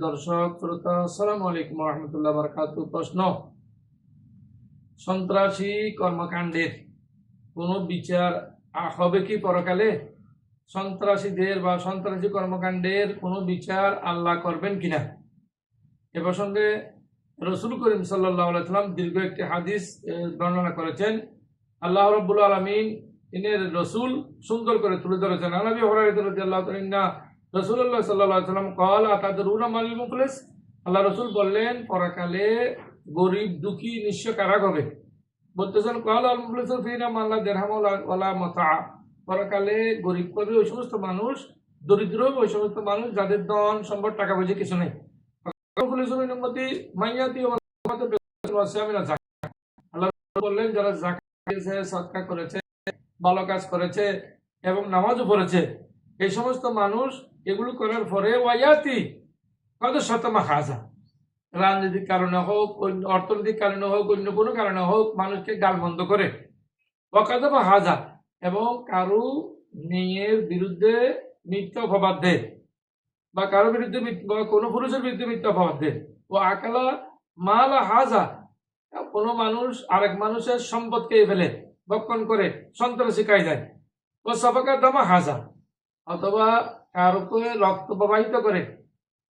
দর্শক প্রশ্ন, সন্ত্রাসী কর্মকাণ্ডের বিচার হবে কি পরকালে? সন্ত্রাসীদের বা সন্ত্রাসী কর্মকাণ্ডের কোনো বিচার আল্লাহ করবেন কিনা? এ প্রসঙ্গে রসুল করিম সাল্লাম দীর্ঘ একটি হাদিস বর্ণনা করেছেন। আল্লাহ রব্বুল আলমিন তিনের রসুল সুন্দর করে তুলে ধরেছেন। রসুল্লাহ সাল্লাহ সাল্লাম কল আল্লাহ রসুল বললেন, পরাকালে গরিব দুঃখী কারাগ হবে। বলতেছেন কল মতা পরাকালে গরিব ওই সমস্ত মানুষ, দরিদ্র ওই সমস্ত মানুষ, যাদের ধন, সম্পদ টাকা পয়সা কিছু নেই। বললেন যারা করেছে ভালো কাজ করেছে এবং নামাজও পড়েছে। এই সমস্ত মানুষ এগুলো করার পরে, ওয়াইয়াতি কত শতমা হাজা রাজনৈতিক কারণে হোক, অন্য অর্থনৈতিক কারণে হোক, অন্য কোনো কারণে হোক, মানুষকে গালবন্ধ করে। ওয়াকাদমা হাজা এবং কারু মেয়ের বিরুদ্ধে মিথ্যা অপবাদ দেয় বা কারও বিরুদ্ধে বা কোনো পুরুষের বিরুদ্ধে মিথ্যা অপবাদ দেয়। ও আকালা মালা হাজা, কোনো মানুষ আরেক মানুষের সম্পদকে ফেলে। বক্ষণ করে সন্ত্রাসী কায়দায় ও সবাকা দামা হাজা। অথবা কারোকে রক্ত প্রবাহিত করে,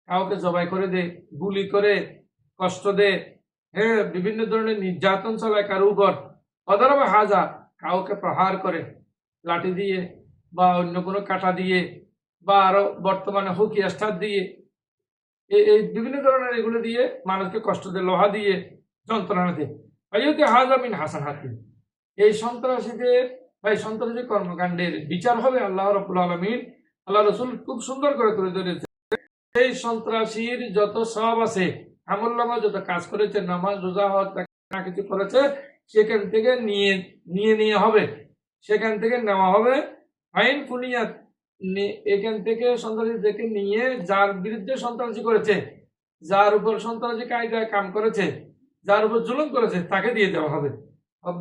কাউকে জবাই করে দে, গুলি করে, কষ্ট দে হ্যাঁ বিভিন্ন ধরনের নির্যাতন চালায় কারও উপর। অথবা হাজা কাউকে প্রহার করে, লাঠি দিয়ে বা অন্য কোনো কাটা দিয়ে বা আরও বর্তমানে হুকি স্টার দিয়ে। এই- বিভিন্ন ধরনের এগুলো দিয়ে মানুষকে কষ্ট দেয় লোহা দিয়ে যন্ত্রণা দেয় অযোধ্যা হাজামিন হাসান হাতি। এই সন্ত্রাসীদের বা এই সন্ত্রাসী কর্মকাণ্ডের বিচার হবে আল্লাহ রবুল আলমিন। আল্লাহ রসুল খুব সুন্দর করে তুলে ধরেছে এই সন্ত্রাসীর যত সব আছে আমল্লামা যত কাজ করেছে, নামাজ, রোজা হজ যা কিছু করেছে, সেখান থেকে নিয়ে নিয়ে নিয়ে হবে। সেখান থেকে নেওয়া হবে। আইন ফুনিয়াত এখান থেকে সন্ত্রাসী থেকে নিয়ে যার বিরুদ্ধে সন্ত্রাসী করেছে, যার উপর সন্ত্রাসী কায়দায় কাম করেছে, যার উপর জুলুম করেছে, তাকে দিয়ে দেওয়া হবে।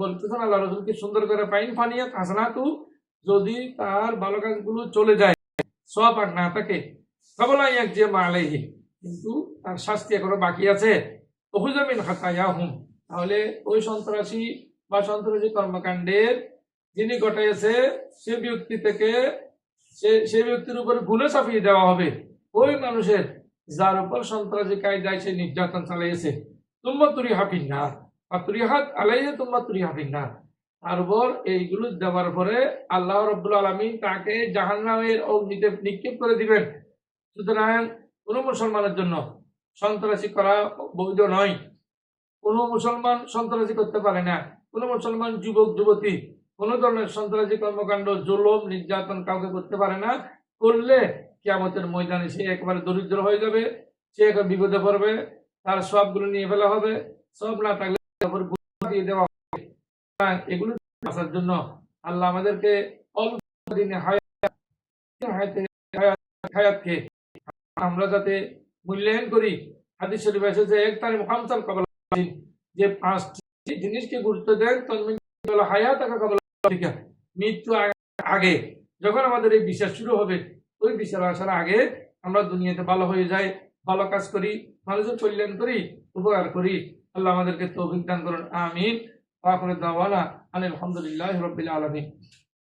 বলতেছেন আল্লাহ রসুল সুন্দর করে পাইন ফানিয়াত হাসানাতু যদি তার ভালো কাজগুলো চলে যায় সব আর না থাকে কাবলাই যে মালাইহি কিন্তু তার শাস্তি এখনও বাকি আছে। অহুজামিন হাতায়া হুম তাহলে ওই সন্ত্রাসী বা সন্ত্রাসী কর্মকাণ্ডের যিনি ঘটাইছে, সে ব্যক্তি থেকে সে সে ব্যক্তির উপর গুলে চাপিয়ে দেওয়া হবে। ওই মানুষের যার উপর সন্ত্রাসী কায়দায় সে নির্যাতন চালিয়েছে তুম্মা তুরি না আর তুরি হাত আলাইয়ে তুম্মা তুরি না তার উপর এইগুলো দেওয়ার পরে আল্লাহ রব্বুল আলমী তাকে জাহান্নামের অগ্নিতে নিক্ষেপ করে দিবেন। সুতরাং কোনো মুসলমানের জন্য সন্ত্রাসী করা বৈধ নয়। কোনো মুসলমান সন্ত্রাসী করতে পারে না। কোনো মুসলমান যুবক, যুবতী, কোনো ধরনের সন্ত্রাসী কর্মকাণ্ড, জুলুম, নির্যাতন কাউকে করতে পারে না। করলে কিয়ামতের ময়দানে সে একবারে দরিদ্র হয়ে যাবে, সে একেবারে বিপদে পড়বে, তার সবগুলো নিয়ে ফেলা হবে। সব না থাকলে দিয়ে দেওয়া এগুলো আসার জন্য আল্লাহ আমাদেরকে হায়াতকে আমরা যাতে মূল্যায়ন করি। হাদিস শরীফ এসেছে এক কবল যে পাঁচটি জিনিসকে গুরুত্ব দেন তন্মধ্যে হায়াত কবল মৃত্যু আগে যখন আমাদের এই বিশ্বাস শুরু হবে, ওই বিশ্বাস আসার আগে আমরা দুনিয়াতে ভালো হয়ে যাই। ভালো কাজ করি মানুষের কল্যাণ করি, উপকার করি। আল্লাহ আমাদেরকে তৌফিক দান করুন, আমিন। আলহামদুলিল্লাহ রবিল দাওয়ানা